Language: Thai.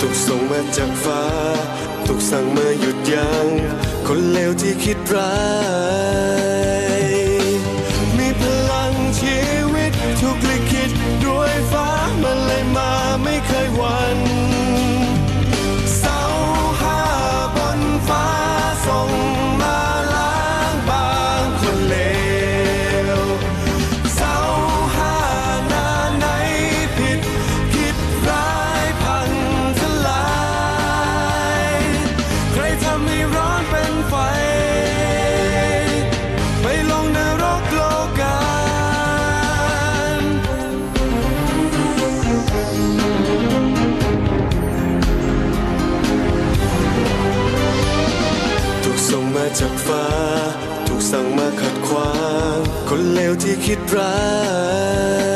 ถูกส่งมาจากฟ้า ถูกสั่งมาหยุดยัง้งคนเลวที่คิดร้าย ส่งมาจากฟ้า ถูกสั่งมาขัดขวาง คนเลวที่คิดร้าย